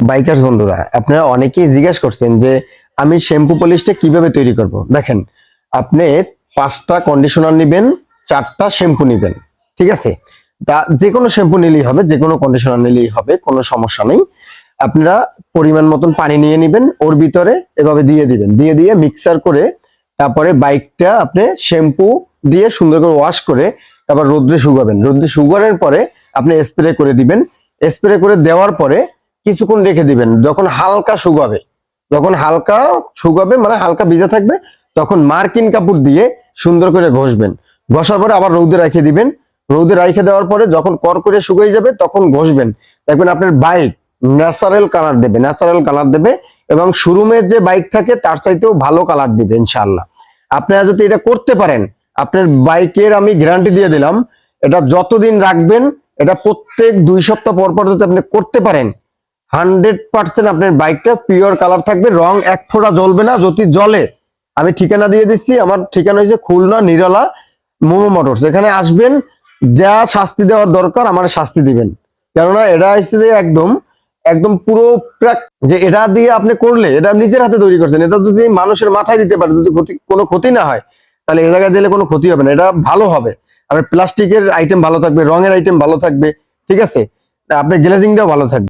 Bikers বন্ধুরা, আপনারা অনেকেই জিজ্ঞেস করছেন যে আমি শ্যাম্পু পলিশটা কীভাবে তৈরি করব? দেখেন, আপনি পাঁচটা কন্ডিশনার নেবেন, চারটা শ্যাম্পু নেবেন, ঠিক আছে? তা যে কোনো শ্যাম্পু নিলেই হবে যে কোনো কন্ডিশনার নিলেই হবে, কোনো সমস্যা নেই। আপনারা পরিমাণ মতন পানি নিয়ে নেবেন, ওর ভিতরে এভাবে দিয়ে দিবেন। দিয়ে দিয়ে মিক্সার করে তারপরে বাইকটা আপনি শ্যাম্পু দিয়ে সুন্দর করে ওয়াশ করে তারপর রোদ্রে শুকাবেন। রোদ্রে শুকানোর পরে আপনি স্প্রে করে দিবেন। স্প্রে করে দেওয়ার পরে কিছুক্ষণ রেখে দিবেন। যখন হালকা শুকাবে, যখন হালকা শুকাবে মানে হালকা ভিজা থাকবে, তখন মার্কিন কাপড় দিয়ে সুন্দর করে ঘষবেন। ঘষার পরে আবার রৌদে রেখে দিবেন। রৌদে রেখে দেওয়ার পরে যখন কর করে শুকিয়ে যাবে, তখন ঘষবেন। দেখবেন আপনার বাইক ন্যাচারাল কালার দেবে, ন্যাচারাল কালার দেবে এবং শোরুমের যে বাইক থাকে, তার চাইতেও ভালো কালার দিবে ইনশাল্লাহ আপনারা যদি এটা করতে পারেন, আপনার বাইকের আমি গ্যারান্টি দিয়ে দিলাম, এটা যতদিন রাখবেন, এটা প্রত্যেক দুই সপ্তাহ পর পর যদি আপনি করতে পারেন হান্ড্রেড পার্সেন্ট আপনার বাইকটা পিওর কালার থাকবে, রং এক ফোঁটা জ্বলবে না, যদি জ্বলে, আমি ঠিকানা দিয়ে দিচ্ছি, আমার ঠিকানা হয়েছে খুলনা, নিরলা, মোমো মোটরস, এখানে আসবেন, যা শাস্তি দেওয়ার দরকার আমার শাস্তি দিবেন। কেননা এটা হচ্ছে যে একদম একদম পুরো যে এটা দিয়ে আপনি করলে, এটা নিজের হাতে তৈরি করছেন, এটা যদি মানুষের মাথায় দিতে পারে, যদি ক্ষতি কোনো ক্ষতি না হয়, তাহলে এ জায়গায় দিলে কোনো ক্ষতি হবে না, এটা ভালো হবে। আপনার প্লাস্টিকের আইটেম ভালো থাকবে, রঙের আইটেম ভালো থাকবে, ঠিক আছে? আপনার গ্লেজিংটাও ভালো থাকবে।